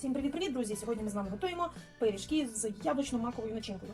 Всім привіт-привіт, друзі! Сьогодні ми з вами готуємо пиріжки з яблучно-маковою начинкою.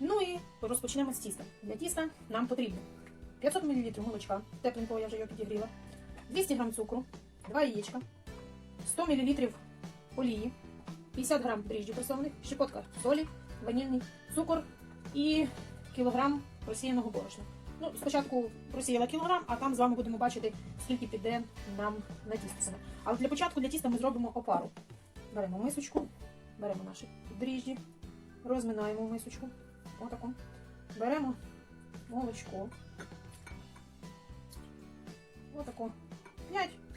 Ну і розпочнемо з тіста. Для тіста нам потрібно 500 мл молочка, тепленького я вже його підігріла, 200 г цукру, 2 яєчка, 100 мл олії, 50 г дріжджів пресованих, щепотка солі, ванільний цукор і кілограм просіяного борошна. Ну, спочатку просіяла кілограм, а там з вами будемо бачити, скільки піде нам на тісто. Але для початку для тіста ми зробимо опару. Беремо мисочку, беремо наші дріжджі, розминаємо мисочку. Отаку. Беремо молочко. Отаку.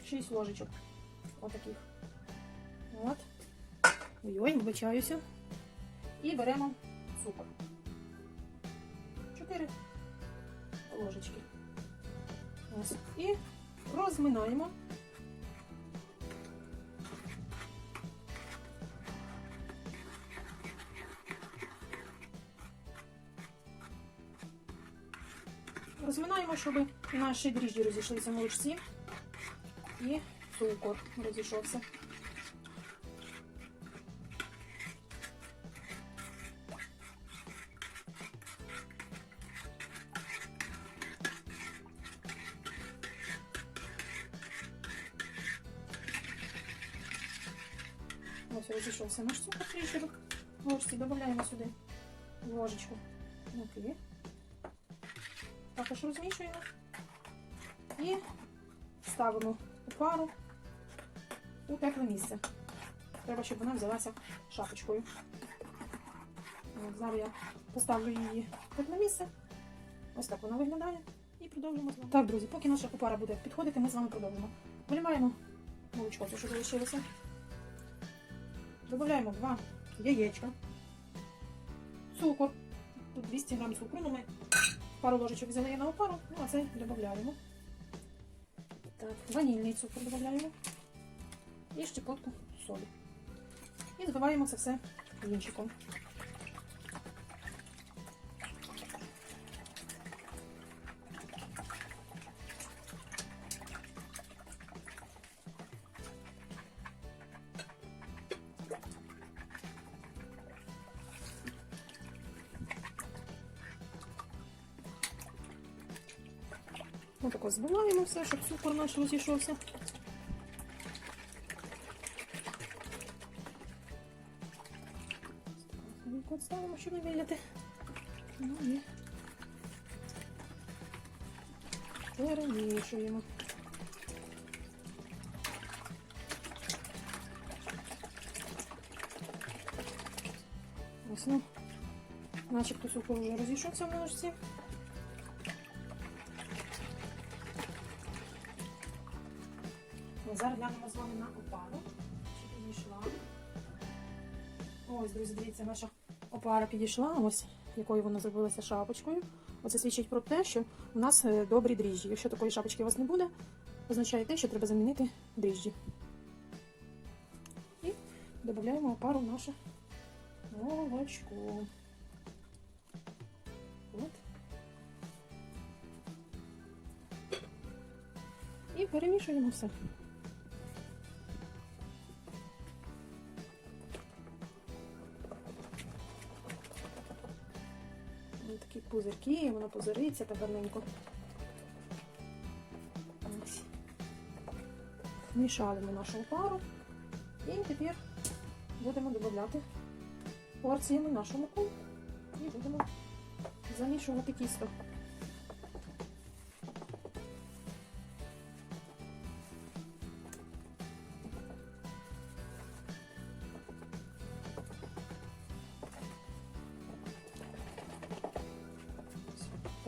5-6 ложечок. Отаких. От. Ой-ой, вибачаюся. І беремо цукор. 4 ложечки. Ось. І розминаємо. Розминаємо, щоб наші дріжджі розійшлися в молочці і цукор розійшовся. Ось розійшовся наш цукор трішки. Ложці додаємо сюди ложечку муки. Також розмішуємо і ставимо пару у тепле місце. Треба, щоб вона взялася шапочкою. Зараз я поставлю її в тепле місце. Ось так вона виглядає. І продовжимо з вами. Так, друзі, поки наша опара буде підходити, ми з вами продовжимо. Виліваємо молочко, це що залишилося. Додаємо два яєчка, цукор. Тут 200 грам цукру, ну ми пару ложечок взяли на опару, ну а це додаємо. Так, ванільний цукор додаємо. І щепотку солі. І збиваємо це все вінчиком. Отако збиваємо все, щоб цукор наш розійшовся. От ставимо, щоб не виляти. Ну і перемішуємо. Ось, ну, начебто цукор вже розійшовся в ножці. Зараз глянемо з вами на опару. Чи підійшла. Ось, друзі, дивіться, наша опара підійшла, ось якою вона зробилася шапочкою. Оце свідчить про те, що у нас е, добрі дріжджі. Якщо такої шапочки у вас не буде, означає те, що треба замінити дріжджі. І додаємо опару в наше молочко. От. І перемішуємо все. Такі пузирки, воно пузириться так гарненько. Ось. Нашу пару. І тепер будемо додати порціями нашу муку і будемо замішувати тісто.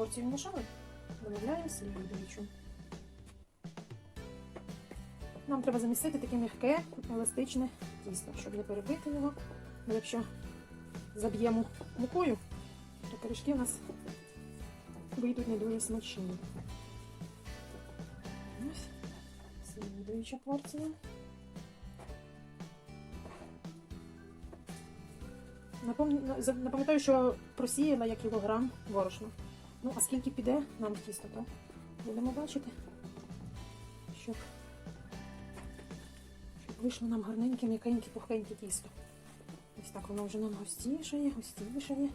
Порцію вмішали, додаємо слідуючу. Нам треба замістити таке м'яке, еластичне тісто, щоб не перебити його. Бо якщо заб'ємо мукою, то пиріжки у нас вийдуть не дуже смачні. Ось, слідуюча порція. Напам'ятаю, що просіяла я кілограм борошна. Ну, а скільки піде нам тісто, то будемо бачити, щоб, щоб Вийшло нам гарненьке, м'якеньке, пухеньке тісто. Ось так воно вже нам густішає, густішає.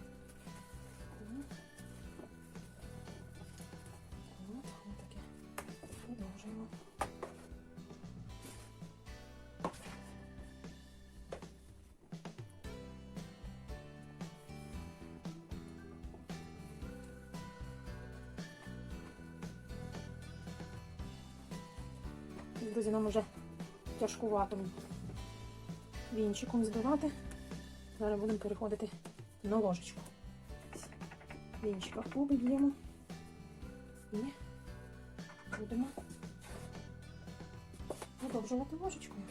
Друзі, нам вже тяжкувато вінчиком збивати. Зараз будемо переходити на ложечку. Вінчика поб'ємо б'ємо і будемо продовжувати ложечкою.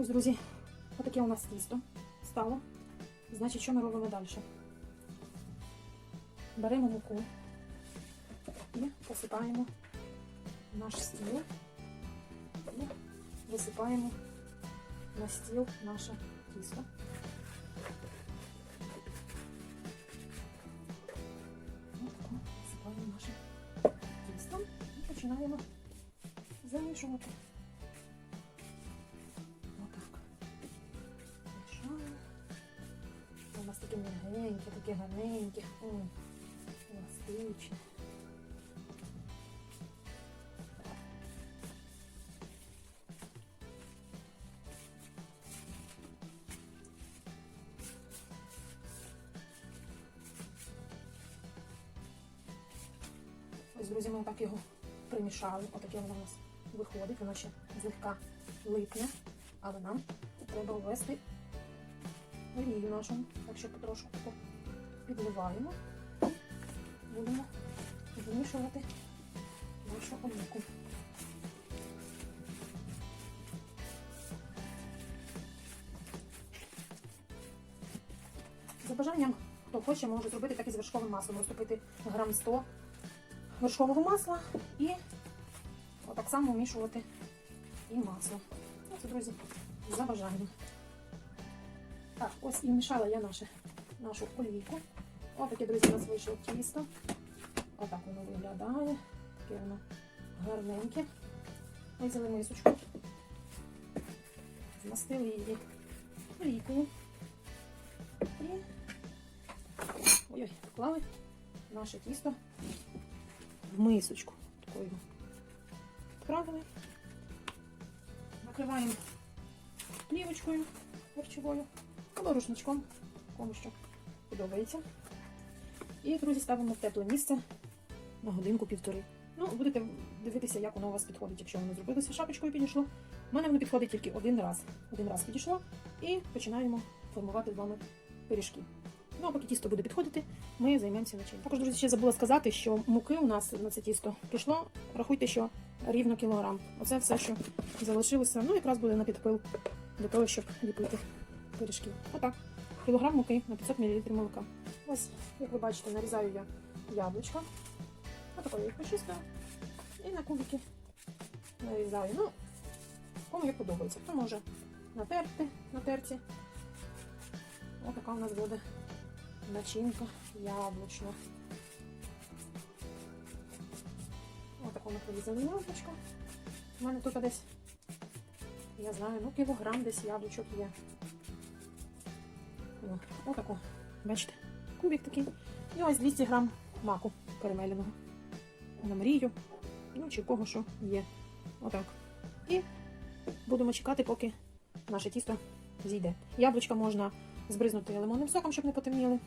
Ось, друзі, отаке у нас тісто стало. Значить, що ми робимо далі? Беремо муку і посипаємо наш стіл і висипаємо на стіл наше тісто. Висипаємо наше тісто і починаємо замішувати. Гарненьке. М, Ось, друзі, ми так його примішали. Отаке воно у нас виходить, воно ще злегка липне, але нам треба ввести олію нашу. Так що потрошку підливаємо будемо вимішувати нашу олійку. За бажанням, хто хоче, може зробити так і з вершковим маслом. Розтопити грам 100 вершкового масла і отак само вмішувати і масло. Це, друзі, за бажанням. Так, ось і вмішала я наше, нашу олійку. Ось таке, друзі, у нас вийшло тісто. Отак воно виглядає. Таке воно гарненьке. Ми взяли мисочку. Змастили її олійкою. І ой-ой, поклали наше тісто в мисочку. Такою його вправили. Накриваємо плівочкою харчовою або рушничком, кому що подобається. І, друзі, ставимо в тепле місце на годинку-півтори. Ну, будете дивитися, як воно у вас підходить, якщо воно зробилося шапочкою підійшло. У мене воно підходить тільки один раз. Один раз підійшло і починаємо формувати з вами пиріжки. Ну, а поки тісто буде підходити, ми займемося начинкою. Також, друзі, ще забула сказати, що муки у нас на це тісто пішло. Рахуйте, що рівно кілограм. Оце все, що залишилося. Ну, якраз буде на підпил для того, щоб ліпити пиріжки. Отак. Кілограм муки на 500 мл молока. Ось, як ви бачите, нарізаю я яблучко. Отакою їх почистила. І на кубики нарізаю. Ну, кому як подобається. Хто може натерти на терці. Ось така у нас буде начинка яблучна. Ось таку порізали яблучко. У мене тут десь, я знаю, ну кілограм десь яблучок є. Отако. Бачите? Кубик такий. І ось 200 грам маку перемеленого. На мрію. Ну, чи кого що є. Отак. І будемо чекати, поки наше тісто зійде. Яблучка можна збризнути лимонним соком, щоб не потемніли.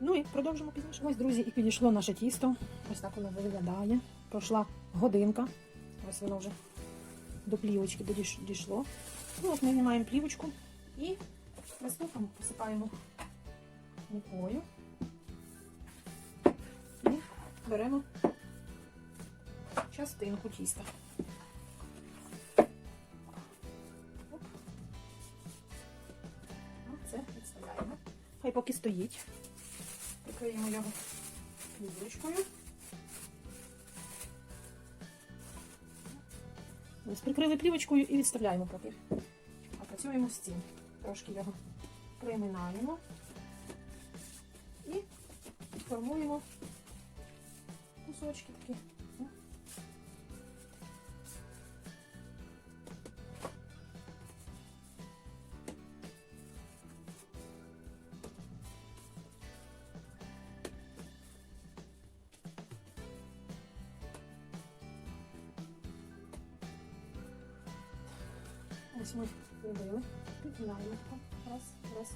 Ну і продовжимо пізніше. Ось, друзі, і підійшло наше тісто. Ось так воно виглядає. Пройшла годинка. Ось воно вже до плівочки дійшло. Ну, от ми знімаємо плівочку і приступимо, посипаємо мукою. Беремо частинку тіста. Ну, Це відставляємо. Хай поки стоїть. Прикриємо його плівочкою. Ось прикрили плівочкою і відставляємо поки. А працюємо з цим. Трошки його приминаємо і формуємо кусочки такі. Ось ми. Підгинаємо. Раз, раз,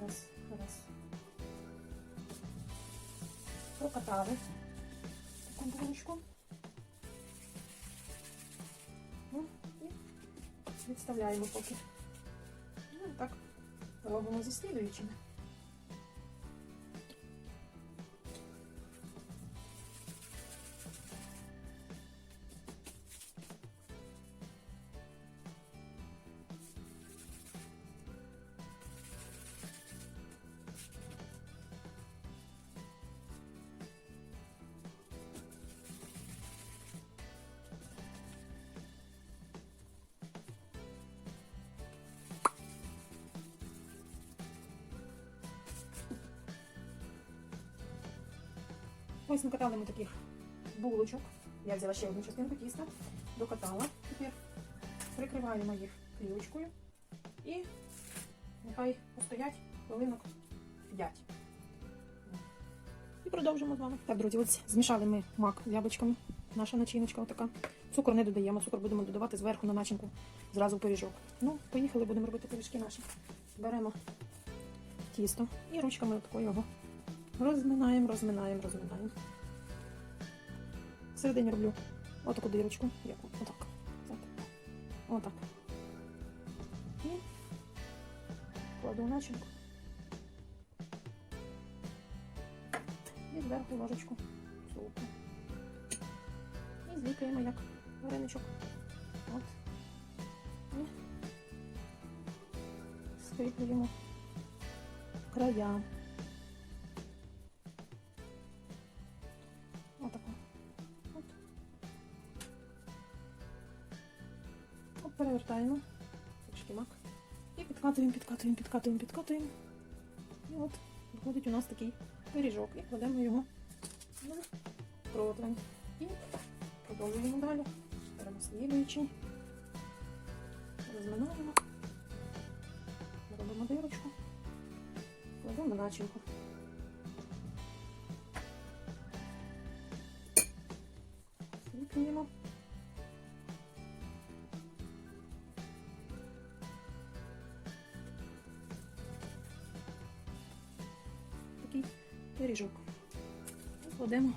раз, раз. Прокатали таку булочку. Ну, і відставляємо поки. Ну, так робимо зі слідуючими. Ось накатали ми таких булочок. Я взяла ще одну частинку тіста, докатала. Тепер прикриваємо їх плівочкою і нехай постоять хвилинок 5. І продовжимо з вами. Так, друзі, ось змішали ми мак з яблучками. Наша начиночка отака. Цукор не додаємо, цукор будемо додавати зверху на начинку зразу в пиріжок. Ну, поїхали, будемо робити пиріжки наші. Беремо тісто і ручками отако його Розминаємо, розминаємо, розминаємо. Всередині роблю отаку дирочку. Яку? Отак. Отак. І кладу начинку. І зверху ложечку цукру. І зліпуємо як вареничок. От. І скріплюємо края. Перевертаємо. Трішки. І підкатуємо, підкатуємо, підкатуємо, підкатуємо. І от виходить у нас такий пиріжок. І кладемо його на противень. І продовжуємо далі. Беремо слідуючий. Розминаємо. Робимо дирочку. Кладемо начинку. Зліплюємо. Пиріжок. Кладемо.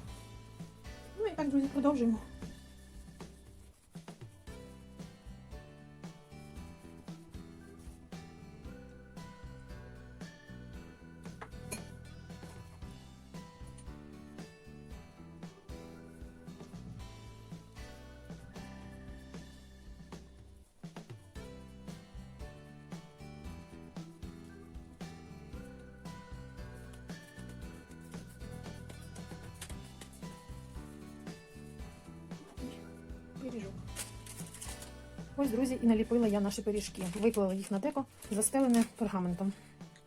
Ну і так, друзі, продовжуємо. Пиріжок. Ось, друзі, і наліпила я наші пиріжки. Виклала їх на деко, застелене пергаментом.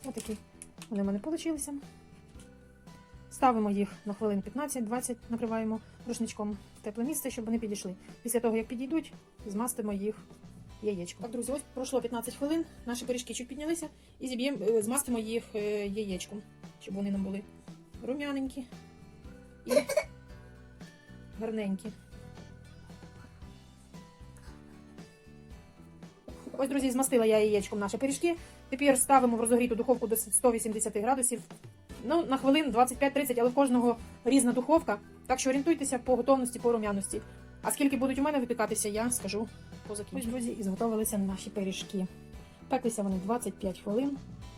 Ось такі вони в мене вийшли. Ставимо їх на хвилин 15-20, накриваємо рушничком в тепле місце, щоб вони підійшли. Після того, як підійдуть, змастимо їх яєчком. Так, друзі, ось пройшло 15 хвилин, наші пиріжки чуть піднялися і зіб'ємо, е, змастимо їх е, яєчком, щоб вони нам були рум'яненькі і гарненькі. Ось, друзі, змастила я яєчком наші пиріжки. Тепер ставимо в розогріту духовку до 180 градусів. Ну, на хвилин 25-30, але в кожного різна духовка. Так що орієнтуйтеся по готовності, по рум'яності. А скільки будуть у мене випікатися, я скажу Ось, друзі, і зготовилися наші пиріжки. Пеклися вони 25 хвилин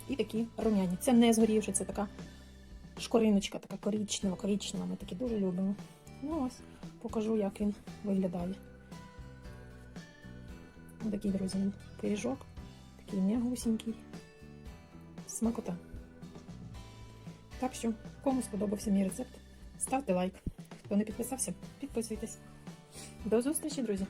і такі рум'яні. Це не згорівши, це така шкориночка, така корічнева, корічнева. Ми такі дуже любимо. Ну ось, покажу, як він виглядає. Ось такий, друзі, пиріжок, такий м'ягусінький. Смакота. Так що, кому сподобався мій рецепт, ставте лайк. Хто не підписався, підписуйтесь. До зустрічі, друзі!